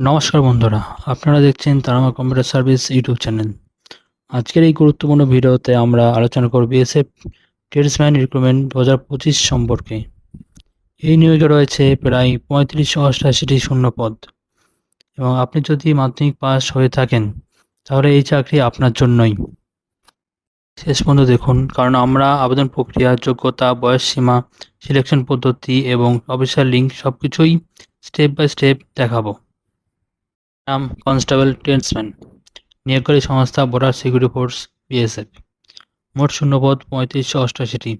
নমস্কার বন্ধুরা, আপনারা দেখছেন Tarama computer service YouTube channel. আজকের এই গুরুত্বপূর্ণ ভিডিওতে আমরা আলোচনা করব বিএসএফ ট্রেডসম্যান রিক্রুটমেন্ট দু হাজার পঁচিশ সম্পর্কে। এই নিয়োগে রয়েছে প্রায় পঁয়ত্রিশশো অষ্টাশিটি শূন্য পদ। এবং আপনি যদি মাধ্যমিক পাস হয়ে থাকেন, তাহলে এই চাকরি আপনার জন্যই। শেষ পর্যন্ত দেখুন, কারণ আমরা আবেদন প্রক্রিয়া, যোগ্যতা, বয়স সীমা সিলেকশন পদ্ধতি এবং অফিসিয়াল লিঙ্ক সব কিছুই স্টেপ বাই স্টেপ দেখাবো। নাম কনস্টেবল ট্রেন্সম্যান নিয়োগকারী সংস্থা বর্ডার সিকিউরিটি ফোর্স, বিএসএফ। মোট শূন্যপদ পঁয়ত্রিশশো অষ্টাশিটি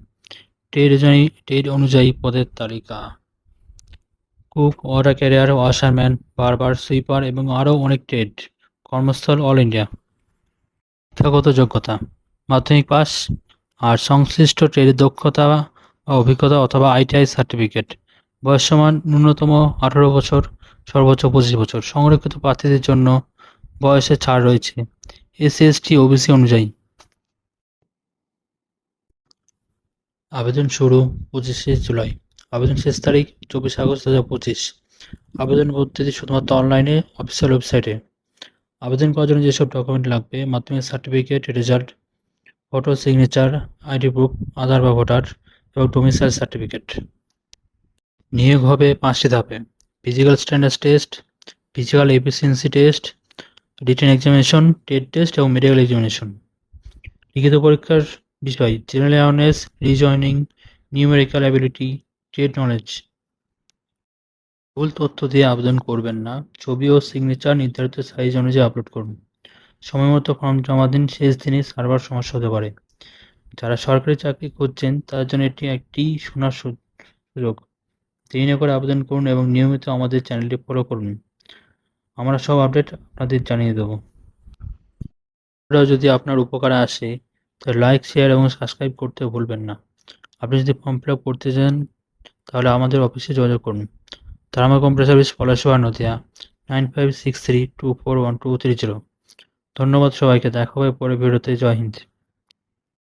ট্রেড অনুযায়ী ট্রেড অনুযায়ী পদের তালিকা। Cook water carrier washerman barber, sweeper এবং আরও অনেক ট্রেড। কর্মস্থল অল ইন্ডিয়া। শিক্ষাগত যোগ্যতা। মাধ্যমিক পাস আর সংশ্লিষ্ট ট্রেডের দক্ষতা বা অভিজ্ঞতা অথবা আইটিআই সার্টিফিকেট। বয়সমান ন্যূনতম আঠারো বছর। সর্বোচ্চ পঁচিশ বছর। সংরক্ষিত প্রার্থীদের জন্য বয়সে ছাড় রয়েছে। এসসি এসটি ওবিসি অনুযায়ী। আবেদন শুরু পঁচিশে জুলাই। আবেদন শেষ তারিখ চব্বিশ আগস্ট দু হাজার পঁচিশ। আবেদন পদ্ধতি শুধুমাত্র অনলাইনে, অফিসিয়াল ওয়েবসাইটে। আবেদন করার জন্য যেসব ডকুমেন্ট লাগবে, Madhyamik certificate, result, photo signature, ID proof, Aadhaar বা ভোটার এবং ডোমিসাইল সার্টিফিকেট নিয়োগ হবে পাঁচটি ধাপে। Physical standard test physical efficiency test written examination TET test এবং মেডিকেল এক্সামিনেশন লিখিত পরীক্ষার বিষয় general awareness reasoning numerical ability trade knowledge ভুল তথ্য দিয়ে আবেদন করবেন না। ছবি ও সিগনেচার নির্ধারিত সাইজ অনুযায়ী আপলোড করুন। সময় মতো ফর্ম জমা দিন, শেষ দিনে সার্ভার সমস্যা হতে পারে। যারা সরকারি চাকরি খুঁজছেন, তার জন্য এটি একটি সোনার সুযোগ। দেরি না করে আবেদন করুন এবং নিয়মিত আমাদের চ্যানেলটি ফলো করুন। আমরা সব আপডেট আপনাদের জানিয়ে দেবো। যদি আপনার উপকারে আসে, তাহলে লাইক শেয়ার এবং সাবস্ক্রাইব করতে ভুলবেন না। আপনি যদি ফর্ম ফিল আপ করতে চান, তাহলে আমাদের অফিসে যোগাযোগ করুন। তার আমার computer service Palashoa Nadia nine five six three two four one two three zero ধন্যবাদ সবাইকে, দেখা হবে পরে ভিডিওতে। জয় হিন্দ।